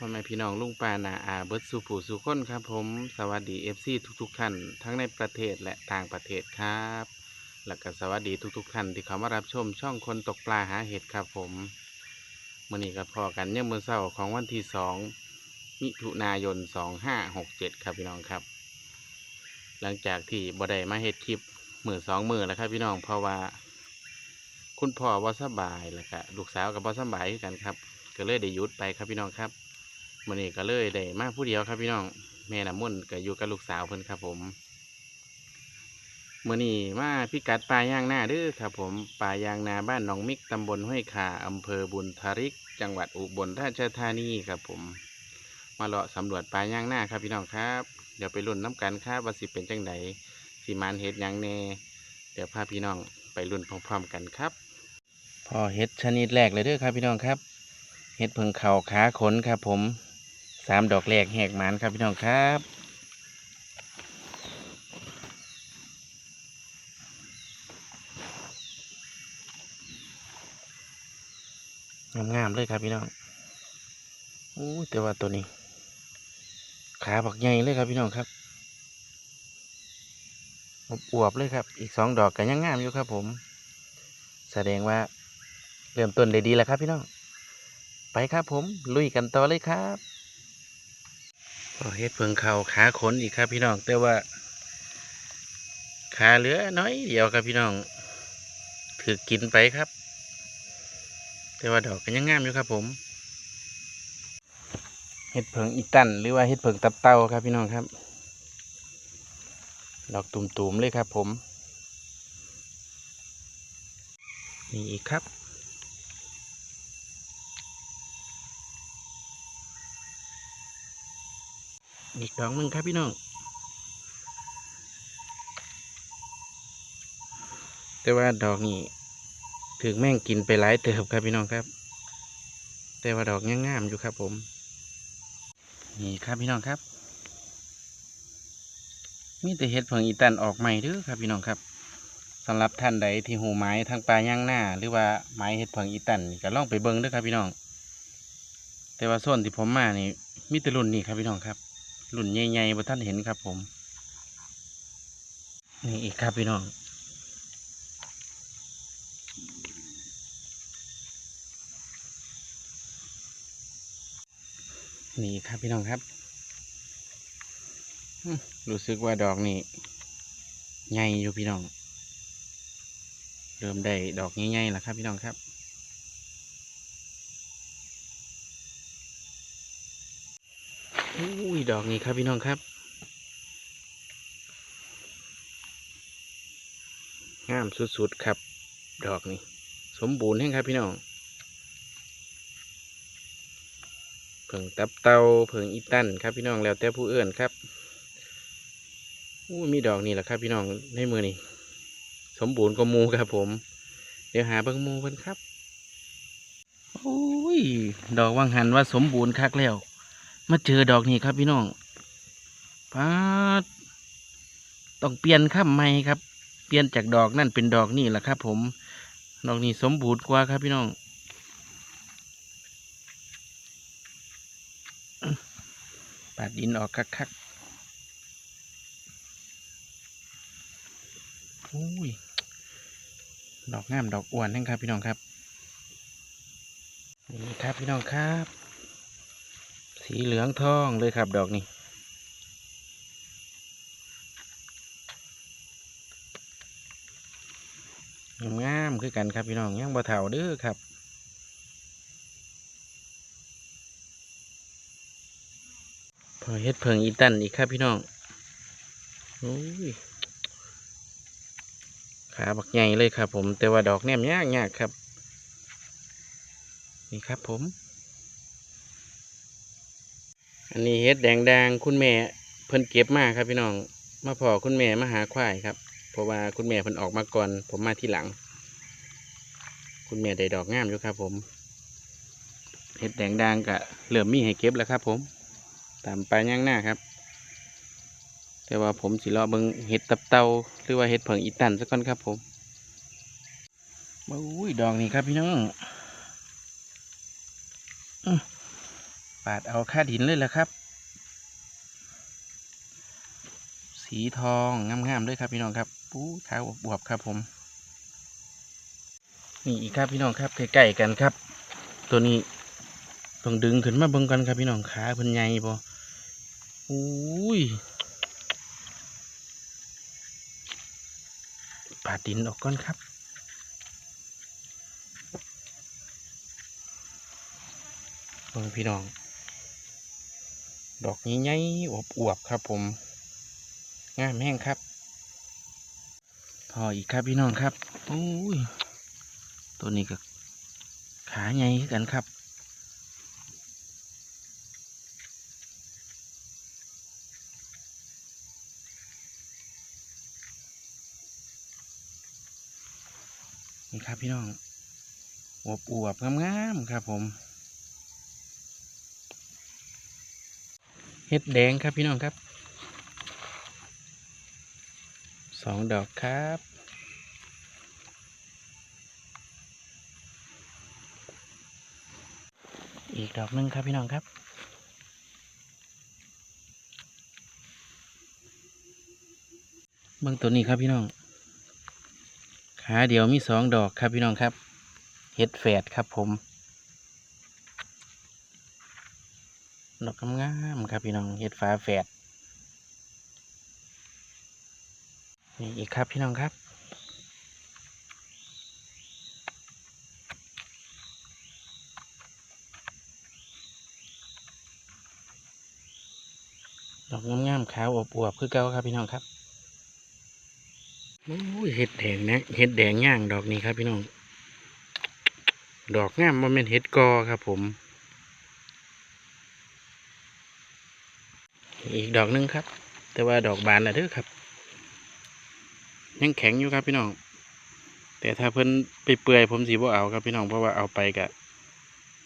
พ่อแม่พี่น้องลุงปานาอาเบิร์ดสุผูสุคนครับผมสวัสดีเอฟซีทุกๆท่านทั้งในประเทศและต่างประเทศครับ แล้วก็สวัสดีทุกๆท่านที่เข้ามารับชมช่องคนตกปลาหาเห็ดครับผมมื่อนี้ก็พอกันเนี่ยมือเช้าของวันที่สองมิถุนายนสองห้าหกเจ็ดครับพี่น้องครับ หลังจากที่บ่ได้มาเห็ดคลิปมือสองมือแล้วครับพี่น้องเพราะว่า คุณพ่อว่าสบายแล้วก็ลูกสาวกับว่าสบายกันครับก็เลยได้ยุดไปครับพี่น้องครับ มื่อนี้ก็เลยได้มาผู้เดียวครับพี่น้องแม่น้ำมุ่นต์ก็อยู่กับลูกสาวเพิ่นครับผมมื่อนี้มาพิกัดปลาย่างหน้าเด้อครับผมปลายางนาบ้านหนองมิกตำบลห้วยขาอำเภอบุญทริก จังหวัดอุบลราชธานีครับผม มาเลาะสำรวจปลาย่างหน้าครับพี่น้องครับ เดี๋ยวไปรุ่นน้ำกันครับว่าสิเป็นจังไดสิมานเฮ็ดยังแน่เดี๋ยวพาพี่น้องไปรุ่นพร้อมๆกันครับ พอเฮ็ดชนิดแรกเลยเด้อครับพี่น้องครับเฮ็ดเพิงเข่าขาขนครับผม สามดอกแรกแหกหมานครับพี่น้องครับงามๆเลยครับพี่น้องอู้แต่ว่าตัวนี้ ขาบักใหญ่เลยครับพี่น้องครับอวบๆเลยครับ อีกสองดอกก็ยังงามอยู่ครับ ผม แสดงว่าเริ่มต้นได้ดีแล้วครับพี่น้อง ไปครับผม ลุยกันต่อเลยครับ เฮ็ดเพิงเขาขาขนอีกครับพี่น้อง แต่ว่า ขาเหลือน้อยเดียวครับพี่น้อง ถือกินไปครับ แต่ว่าดอกก็ยังงามอยู่ครับผม เฮ็ดเพิงอีตันหรือว่าเฮ็ดเพิงตับเต้าครับพี่น้องครับ ดอกตุ่มๆเลยครับผม นี่อีกครับ อีกดอกหนึ่งครับพี่น้อง แต่ว่าดอกนี้ถึงแม่งกินไปหลายเติบครับพี่น้องครับ แต่ว่าดอกยังงามอยู่ครับผม นี่ครับพี่น้องครับมีแต่เห็ดเพิงอีตันออกใหม่เด้อครับพี่น้องครับสำหรับท่านใดที่หูไม้ทางปลาย่างหน้า หรือว่าไม้เห็ดเพิงอีตันก็ลองไปเบิ้งเด้อครับพี่น้อง แต่ว่าส่วนที่ผมมานี่มีแต่รุ่นนี้ครับพี่น้องครับ รุ่นใหญ่ๆบ่ท่านเห็นครับผม นี่อีกครับพี่น้องนี่ครับพี่น้องครับรู้สึกว่าดอกนี่ใหญ่อยู่พี่น้อง เริ่มได้ดอกใหญ่ๆแล้วครับพี่น้องครับ อุ้ยดอกนี้ครับพี่น้องครับ งามสุดๆครับ ดอกนี้ สมบูรณ์แห้งครับพี่น้องเผิงตับเตาเผิงอีตันครับพี่น้องแล้วแต่ผู้เอื่นครับอู้มีดอกนี่แหละครับพี่น้องในมือนี่สมบูรณ์กว่าหมูครับผม เดี๋ยวหาเบิ่งมูเพิ่นครับโอ้ยดอกวังหันว่าสมบูรณ์คักแล้ว มาเจอดอกนี้ครับพี่น้องป้าดต้องเปลี่ยนข้ามใหม่ครับ เปลี่ยนจากดอกนั่นเป็นดอกนี่แหละครับ ผม ดอกนี้สมบูรณ์กว่าครับพี่น้องปาดดินออกคักๆอุ้ย ดอกงามดอกอ้วนนั่นครับพี่น้องครับ นี่ครับพี่น้องครับ สีเหลืองทองเลยครับดอกนี้งามคือกันครับพี่น้องยังบ่เฒ่าเด้อครับพอเฮ็ดเพิงอีตันอีกครับพี่น้องโอ้ยขาบักใหญ่เลยครับผม แต่ว่าดอกแนมยากยากครับ นี่ครับผม อันนี้เฮ็ดแดงแดงคุณแม่เพิ่นเก็บมากครับพี่น้อง มาพอคุณแม่มาหาควายครับ เพราะว่าคุณแม่เพิ่นออกมาก่อน ผมมาที่หลัง คุณแม่ได้ดอกงามอยู่ครับ ผมเฮ็ดแดงแดงกะเหลือมมีให้เก็บแล้วครับ ผม ตามไปย่างหน้าครับ แต่ว่าผมสิรอเบิงเห็ดตับเตาหรือว่าเห็ดเผิงอีตันสักก่อนครับ ผมอุ้ยดอกนี้ครับพี่น้องอาดเอาค่าดินเลยแหละครับ สีทองงามๆเลยครับพี่น้องครับปูขาวบวบครับผม นี่อีกครับพี่น้องครับใกล้ๆกันครับ ตัวนี้ต้องดึงขึ้นมาเบิ่งกันครับพี่น้องขาเพิ่นใหญ่บ่อุ้ยปาดดินออกก่อนครับเบิ่งพี่น้อง ดอกนี้ใหญ่ๆอวบๆครับผมงามแห้งครับพออีกครับพี่น้องครับโอ้ยตัวนี้ก็ขาใหญ่คือกันครับนี่ครับพี่น้องอวบอวบๆงามๆครับผม เห็ดแดงครับพี่น้องครับสองดอกครับอีกดอกหนึ่งครับพี่น้องครับ เบื้องตัวนี้ครับพี่น้อง ขาเดียวมีสองดอกครับพี่น้องครับ เห็ดแฝดครับผม ดอกงามครับพี่น้องเห็ดฟ้าแฝดนี่อีกครับพี่น้องครับ ดอกงามๆขาวอวบๆคือเก่าครับพี่น้องครับโอ้ยเห็ดแดงนะเห็ดแดงย่างดอกนี้ครับพี่น้อง ดอกงามมันเป็นเห็ดกอครับผม อีกดอกหนึงครับ แต่ว่าดอกบานนะเด้อครับ ยังแข็งอยู่ครับพี่น้อง แต่ถ้าเพิ่นไปเปื่อยผมสีบ่เอาครับพี่น้องเพราะว่าเอาไปกะ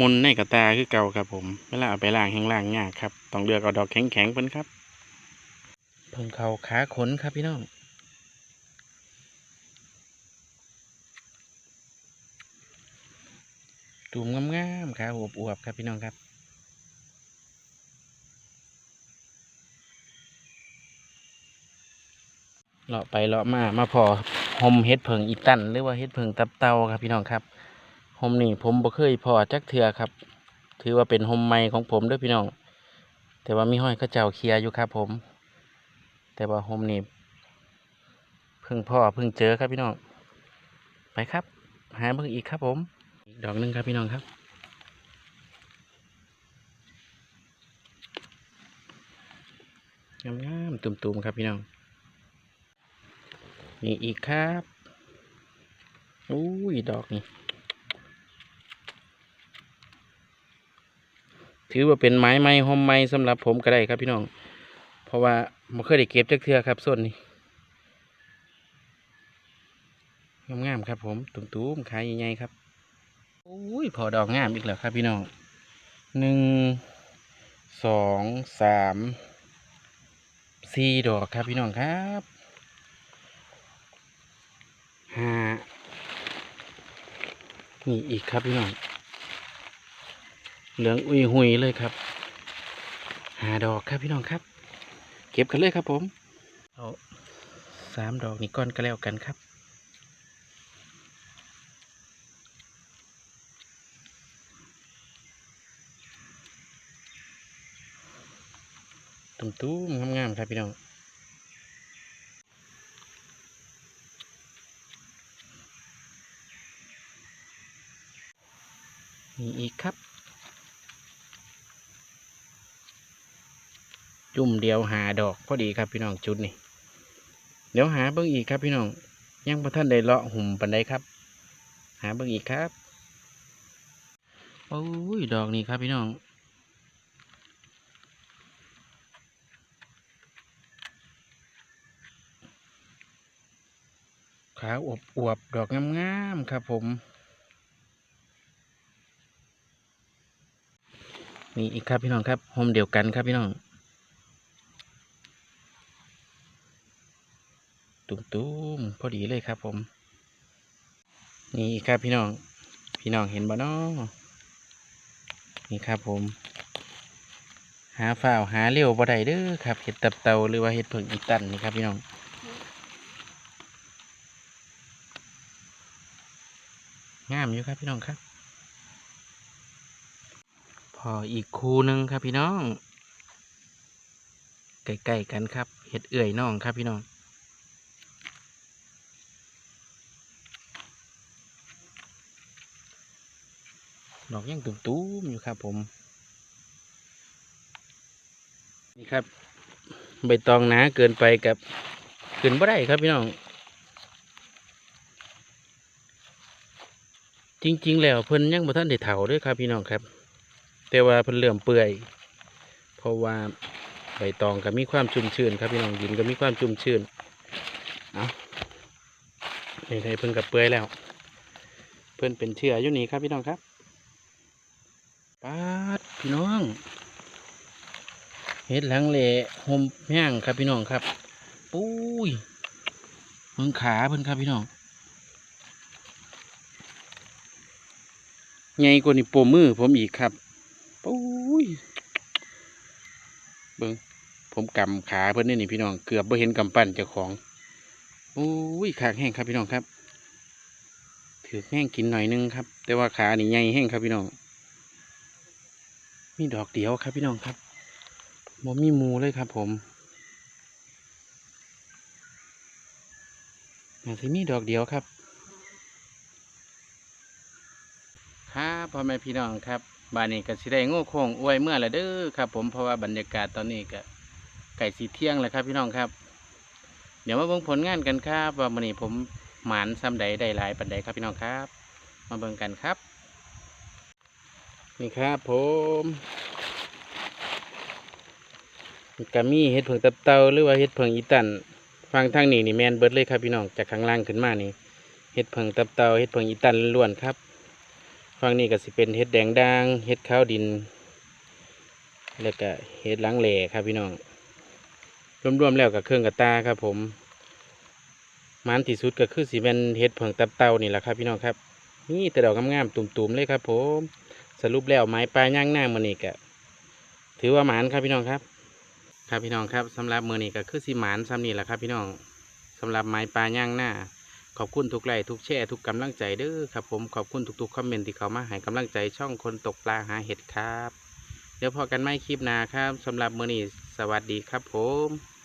มุนในกระตาคือเก่าครับผมเวลาเอาไปล้างแห้งล้างยากครับต้องเลือกเอาดอกแข็งๆเพิ่นครับ เพิ่งเขาขาขนครับพี่น้องตูมงามๆขาอวบๆครับพี่น้องครับ เลาะไปเลาะมามาพอหมเฮ็ดเพิงอีตันหรือว่าเฮ็ดเพิงตับเตาครับพี่น้องครับหมนี่ผมบ่เคยพอจักเทือครับ ถือว่าเป็นหมใหม่ของผมด้วยพี่น้อง แต่ว่ามีห้อยเข้าเจ้าเคลียอยู่ครับ ผม แต่ว่าหมนี่เพิ่งพ่อเพิ่งเจอครับพี่น้องไปครับ หาเบิ่งอีกครับผมอีกดอกหนึงครับพี่น้องครับงามๆตุ่มๆครับพี่น้อง นี่อีกครับอุ้ยดอกนี่ถือว่าเป็นไม้ไม้หอมไม้สำหรับผมก็ได้ครับพี่น้อง เพราะว่าไม่เคยได้เก็บจักเทือครับส้นนี่งามๆครับผมตุ่มๆขายใหญ่ๆครับอุ้ยพอดอกงามอีกแล้วครับพี่น้องหนึ่งสองสามสี่ดอกครับพี่น้องครับ ห้านี่อีกครับพี่น้องเหลืองอุยหุยเลยครับหาดอกครับพี่น้องครับ เก็บกันเลยครับผมเอาสามดอกนี้ก้อนก็แล้วกันครับตุ้มๆงามๆครับพี่น้อง นี่อีกครับ จุ่มเดียวหาดอกพอดีครับพี่น้องจุดนี่เดี๋ยวหาเบิ่งอีกครับพี่น้องยังบ่ท่านได้เลาะหุ่มปันใดครับ หาเบิ่งอีกครับโอ้ยดอกนี้ครับพี่น้องขาวอวบอวบๆดอกงามๆครับผม มีอีกครับพี่น้องครับโฮมเดียวกันครับพี่น้อง ตุ้มๆพอดีเลยครับ ผม นี่อีกครับพี่น้อง พี่น้องเห็นบ่เนาะนี่ครับผม หาฝ้าวหาเลี้ยวบ่ได้เด้อครับเห็ดตับเตาหรือว่าเห็ดเผิงอีตันนี่ครับพี่น้องงามอยู่ครับพี่น้องครับ พออีกคูหนึ่งครับพี่น้องใกล้ๆกันครับเห็ดเอื่อยน้องครับพี่น้อง อกยังตุ้มๆอยู่ครับ ผม นี่ครับ ใบตองหนาเกินไปกับขึ้นบ่ได้ครับพี่น้อง จริง ๆ แล้วเพิ่นยังบ่ทันได้เฒ่าเด้วยครับ พี่น้องครับ แต่ว่าเพิ่นเริ่อมเปื่อย เพราะว่าใบตองก็มีความชุ่มชื้นครับพี่น้องดินก็มีความชุ่มชื้นเอานี่ให้เพิ่นกับเปื่อยแล้ว เพิ่นเป็นเชื้ออยู่นี่ครับพี่น้องครับ ปาดพี่น้องเฮ็ดหลังเละหมแห้งครับพี่น้องครับ ปุ้ยเพิ่งขาเพิ่นครับพี่น้องใหญ่กว่านี่ปมมือผมอีกครับปุ้ยเบิ้งผมกำขาเพิ่นนี่นี่พี่น้องเกือบบ่เห็นกำปั้นเจ้าของอุ้ยขาแห้งครับพี่น้องครับถือแห้งกินหน่อยนึงครับ แต่ว่าขานี่ใหญ่แห้งครับพี่น้อง มีดอกเดียวครับพี่น้องครับบ่มีมูเลยครับผมอาจจะมีดอกเดียวครับ ครับพ่อแม่พี่น้องครับบ้านนี้ก็สิได้โง่โค้งอวยเมื่อละเด้อครับ ผมเพราะว่าบรรยากาศตอนนี้ก็ไก่สีเที่ยงแล้วครับ พี่น้องครับ เดี๋ยวมาเบิ่งผลงานกันครับ ว่ามื้อนี้ผมหมานซ้ำใดได้หลายปันใดครับพี่น้องครับ มาเบิ่งกันครับ นี่ครับผมก็มีเห็ดเผิงตับเตาหรือว่าเห็ดเผิงอีตันฟังทางนี้นี่แมนเบิร์ดเลยครับพี่น้องจากข้างล่างขึ้นมานี่เห็ดเผิงตับเตาเห็ดเผิงอีตันล้วนๆครับฝั่งนี้ก็สิเป็นเห็ดแดงด่างเห็ดข้าวดิน แล้วก็เห็ดหลังแหล่ครับพี่น้องรวมๆแล้วกับเครื่องกับตาครับผมมันที่สุดก็คือสีเป็นเห็ดเผิงตับเตานี่แหละครับพี่น้องครับนี่แต่ดอกงามๆตุ่มๆเลยครับผม สรุปแล้วไม้ปลายย่างหน้ามือนี้ก็ถือว่าหมานครับพี่น้องครับ ครับพี่น้องครับสำหรับมือนี้ก็คือสีหมานซ้ำนี่แหละครับ พี่น้องสำหรับไม้ปลายย่างหน้า ขอบคุณทุกไลค์ทุกแชร์ทุกกำลังใจเด้อครับผมขอบคุณทุกๆคอมเมนต์ที่เขามาให้กำลังใจช่องคนตกปลาหาเห็ดครับ เดี๋ยวพอกันไม่คลิปหน้าครับสำหรับมือนี้สวัสดีครับผม